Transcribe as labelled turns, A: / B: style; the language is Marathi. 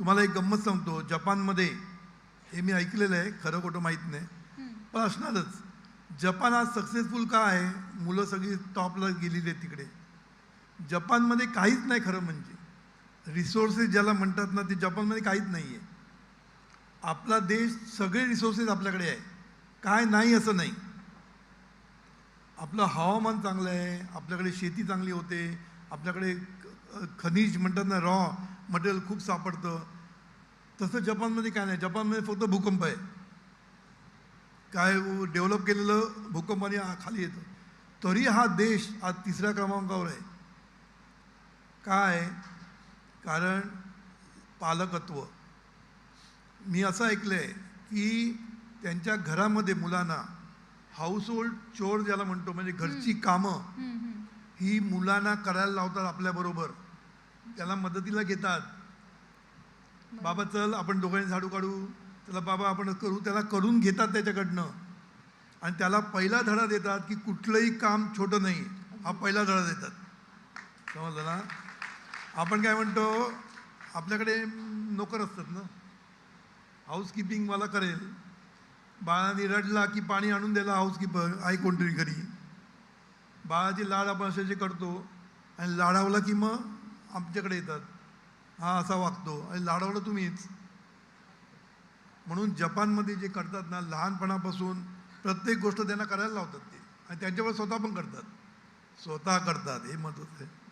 A: तुम्हाला एक गंमत सांगतो. जपानमध्ये हे मी ऐकलेलं आहे खरं खोटं माहीत नाही. पण असणारच. जपान आज सक्सेसफुल का आहे? मुलं सगळी टॉपला गेलेली आहेत तिकडे. जपानमध्ये काहीच नाही खरं म्हणजे. रिसोर्सेस ज्याला म्हणतात ना ते जपानमध्ये काहीच नाही आहे आपला देश सगळे रिसोर्सेस आपल्याकडे आहे. काय नाही असं नाही. आपलं हवामान चांगलं आहे. आपल्याकडे शेती चांगली होते. आपल्याकडे खनिज म्हणतात ना रॉ मटेरियल खूप सापडतं. तसं जपानमध्ये काय नाही. जपानमध्ये फक्त भूकंप आहे. काय डेव्हलप केलेलं भूकंपाने खाली येतं. तरी हा देश आज तिसऱ्या क्रमांकावर आहे. काय? कारण पालकत्व. मी असं ऐकलं आहे की त्यांच्या घरामध्ये मुलांना हाऊसहोल्ड चोर ज्याला म्हणतो म्हणजे घरची कामं ही मुलांना करायला लावतात आपल्याबरोबर. त्याला मदतीला घेतात. बाबा चल आपण दोघांनी झाडू काढू. त्याला बाबा आपण करू. त्याला करून घेतात त्याच्याकडनं. आणि त्याला पहिला धडा देतात की कुठलंही काम छोटं नाही. हा पहिला धडा देतात. समजलं ना? आपण काय म्हणतो आपल्याकडे नोकर असतात ना? हाऊसकीपिंग मला करेल. बाळाने रडला की पाणी आणून द्यायला हाऊसकीपर आहे कोणतरी घरी. बाळाची लाड आपण असे करतो. आणि लाडावला की मग? आमच्याकडे येतात. हा असा वागतो. आणि लाडवलं तुम्हीच. म्हणून जपानमध्ये जे करतात ना लहानपणापासून प्रत्येक गोष्ट त्यांना करायला लावतात ते. आणि त्यांच्यावर स्वतः पण करतात. स्वतः करतात. हे महत्त्वाचं आहे.